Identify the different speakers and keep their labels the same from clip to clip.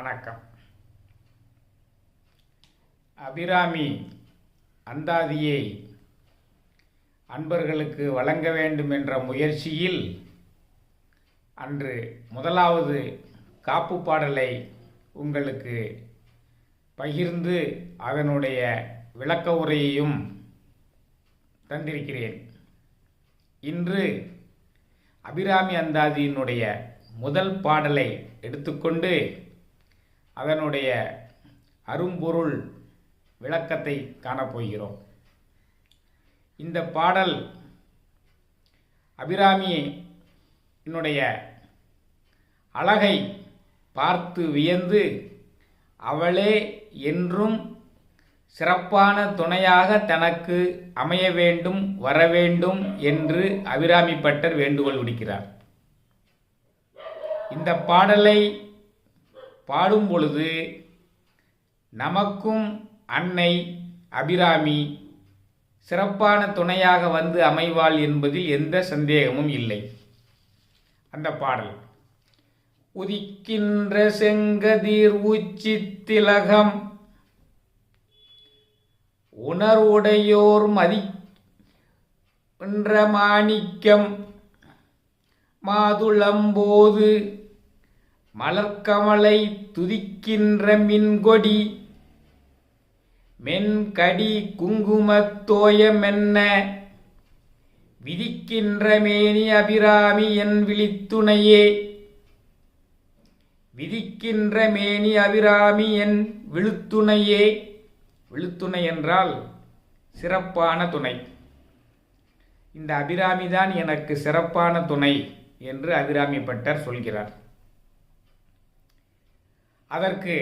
Speaker 1: வணக்கம் அபிராமி அந்தாதியை அன்பர்களுக்கு வழங்க வேண்டும் என்ற முயற்சியில் அன்று முதலாவது காப்பு பாடலை உங்களுக்கு பகிர்ந்து அதனுடைய விளக்க உரையையும் தந்திருக்கிறேன் இன்று அபிராமி அந்தாதியினுடைய முதல் பாடலை எடுத்துக்கொண்டு அதனுடைய அரும்பொருள் விளக்கத்தை காணப்போகிறோம் இந்த பாடல் அபிராமியினுடைய அழகை பார்த்து வியந்து அவளே என்றும் சிறப்பான துணையாக தனக்கு அமைய வேண்டும் வர வேண்டும் என்று அபிராமி பட்டர் வேண்டுகோள் விடுக்கிறார் இந்த பாடலை பாடும் பொழுது நமக்கும் அன்னை அபிராமி சிறப்பான துணையாக வந்து அமைவாள் என்பதில் எந்த சந்தேகமும் இல்லை அந்த பாடல் உதிக்கின்ற செங்கதிர் உச்சி திலகம் உணர்வுடையோர் மதி என்ற மாணிக்கம் மாதுளம்போது மலர்கமலை துதிக்கின்ற மின்கொடி மென்கடி குங்குமத்தோயமென்ன விதிக்கின்ற மேனி அபிராமி என் விழித்துணையே விதிக்கின்ற மேனி அபிராமி என் விழுத்துணையே விழுத்துணை என்றால் சிறப்பான துணை இந்த அபிராமிதான் எனக்கு சிறப்பான துணை என்று அபிராமி பட்டர் சொல்கிறார் அதற்கு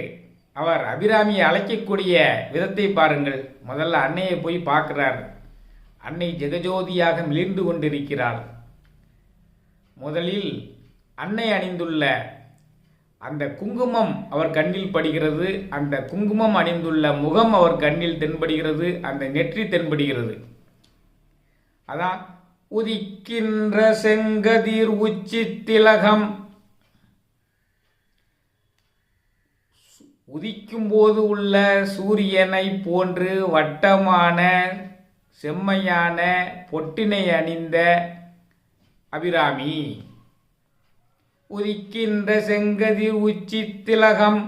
Speaker 1: அவர் அபிராமியை அழைக்கக்கூடிய விதத்தை பாருங்கள் முதல்ல அன்னையை போய் பார்க்கிறார் அன்னை ஜெகஜோதியாக மிளிர்ந்து கொண்டிருக்கிறார் முதலில் அன்னை அணிந்துள்ள அந்த குங்குமம் அவர் கண்ணில் படுகிறது அந்த குங்குமம் அணிந்துள்ள முகம் அவர் கண்ணில் தென்படுகிறது அந்த நெற்றி தென்படுகிறது அதான் உதிக்கின்ற செங்கதிர் உச்சி திலகம் உதிக்கும் போது உள்ள சூரியனை போன்று வட்டமான செம்மையான பொட்டினை அணிந்த அபிராமி உதிக்கின்ற செங்கதிர் உச்சி திலகம்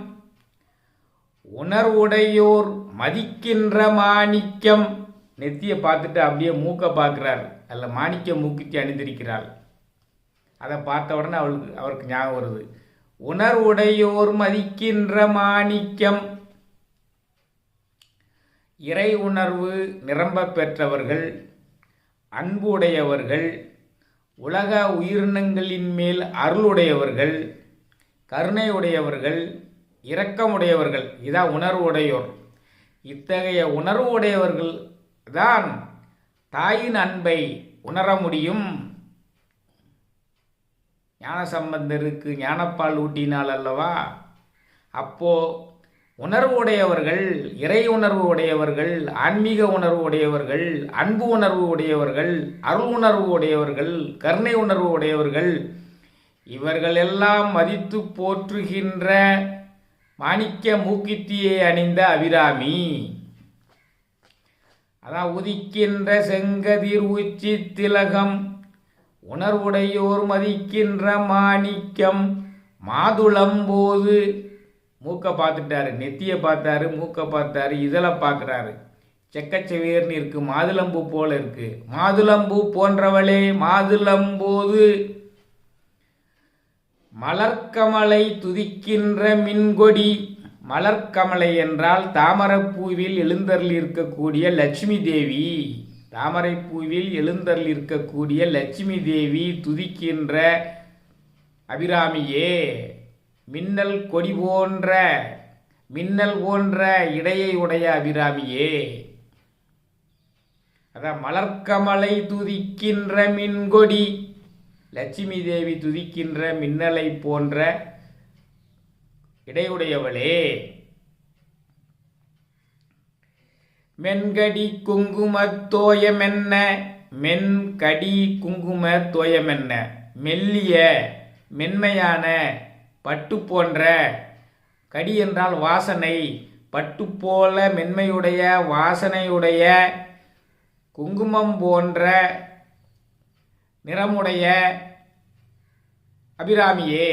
Speaker 1: உணர்வுடையோர் மதிக்கின்ற மாணிக்கம் நெத்தியை பார்த்துட்டு அப்படியே மூக்கை பார்க்கிறார் அதில் மாணிக்க மூக்குத்தி அணிந்திருக்கிறாள் அதை பார்த்த உடனே அவளுக்கு அவருக்கு ஞாபகம் வருது உணர்வுடையோர் மதிக்கின்ற மாணிக்கம் இறை உணர்வு நிரம்ப பெற்றவர்கள் அன்புடையவர்கள் உலக உயிரினங்களின் மேல் அருளுடையவர்கள் கருணையுடையவர்கள் இரக்கமுடையவர்கள் இதான் உணர்வுடையோர் இத்தகைய உணர்வுடையவர்கள் தான் தாயின் அன்பை உணர முடியும் ஞான சம்பந்தருக்கு ஞானப்பால் ஊட்டினால் அல்லவா அப்போ உணர்வு உடையவர்கள் இறை உணர்வு உடையவர்கள் ஆன்மீக உணர்வு உடையவர்கள் அன்பு உணர்வு உடையவர்கள் அருள் உணர்வு உடையவர்கள் கருணை உணர்வு உடையவர்கள் இவர்கள் எல்லாம் மதித்து போற்றுகின்ற மாணிக்க மூக்கித்தியை அணிந்த அபிராமி அதான் உதிக்கின்ற செங்கதிர் உச்சி திலகம் உணர்வுடையோர் மதிக்கின்ற மாணிக்கம் மாதுளம் போது மூக்கை பார்த்துட்டாரு நெத்தியை பார்த்தாரு மூக்க பார்த்தாரு இதில் பார்க்குறாரு செக்கச்செவியர்னு இருக்கு மாதுளம்பூ போல இருக்கு மாதுளம்பூ போன்றவளே மாதுளம்போது மலர்கமலை துதிக்கின்ற மின்கொடி மலர்கமலை என்றால் தாமரப்பூவில் எழுந்தரில் இருக்கக்கூடிய லட்சுமி தேவி தாமரை பூவில் எழுந்தல் இருக்கக்கூடிய லட்சுமி தேவி துதிக்கின்ற அபிராமியே மின்னல் கொடி போன்ற மின்னல் போன்ற இடையை உடைய அபிராமியே அதான் மலர்கமலை துதிக்கின்ற மின்கொடி லட்சுமி தேவி துதிக்கின்ற மின்னலை போன்ற இடையுடையவளே மென்கடி குங்குமத் தோயமென்ன மென்கடி குங்கும தோயமென்ன மெல்லிய மென்மையான பட்டு போன்ற கடி என்றால் வாசனை பட்டு போல மென்மையுடைய வாசனையுடைய குங்குமம் போன்ற நிறமுடைய அபிராமியே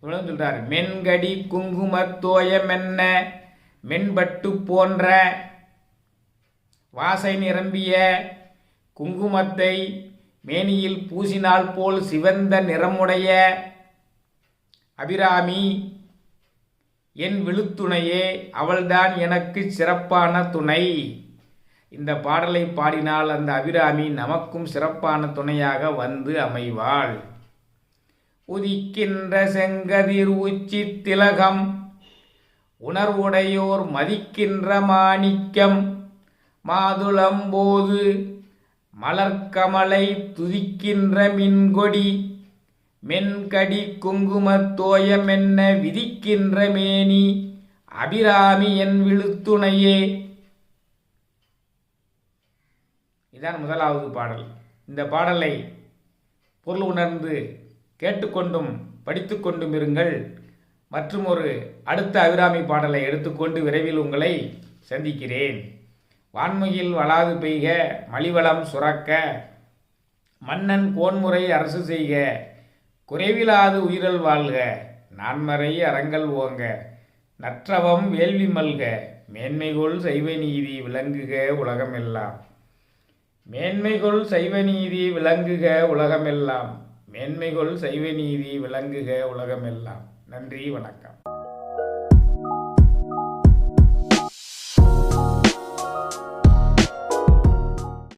Speaker 1: இவ்வளவு சொல்றார் மென்கடி குங்குமத்தோயமென்ன மென்பட்டு போன்ற வாசை நிரம்பிய குங்குமத்தை மேனியில் பூசினால் போல் சிவந்த நிறமுடைய அபிராமி என் விழுத்துணையே அவள்தான் எனக்கு சிறப்பான துணை இந்த பாடலை பாடினால் அந்த அபிராமி நமக்கும் சிறப்பான துணையாக வந்து அமைவாள் உதிக்கின்ற செங்கதிர் உச்சி திலகம் உணர்வுடையோர் மதிக்கின்ற மாணிக்கம் மாதுளம்போது மலர்கமலை துதிக்கின்ற மின்கொடி மென்கடி குங்குமத்தோயமென்ன விதிக்கின்ற மேனி அபிராமி என் விழுத்துணையே இதான் முதலாவது பாடல் இந்த பாடலை பொருள் உணர்ந்து கேட்டுக்கொண்டும் படித்துக்கொண்டும் இருங்கள் மற்றும் ஒரு அடுத்த அபிராமி பாடலை எடுத்துக்கொண்டு விரைவில் உங்களை சந்திக்கிறேன் வான்மையில் வளாது பெய்க மலிவளம் சுரக்க மன்னன் கோன்முறை அரசு செய்க குறைவிலாது உயிரல் வாழ்க நான்மறை அறங்கள் ஓங்க நற்றவம் வேள்வி மல்க மேன்மைகொள் சைவ நீதி விளங்குக உலகமெல்லாம் மேன்மைகொள் சைவ நீதி விளங்குக உலகமெல்லாம் மேன்மைகொள் சைவ நீதி விளங்குக உலகமெல்லாம் நன்றி வணக்கம்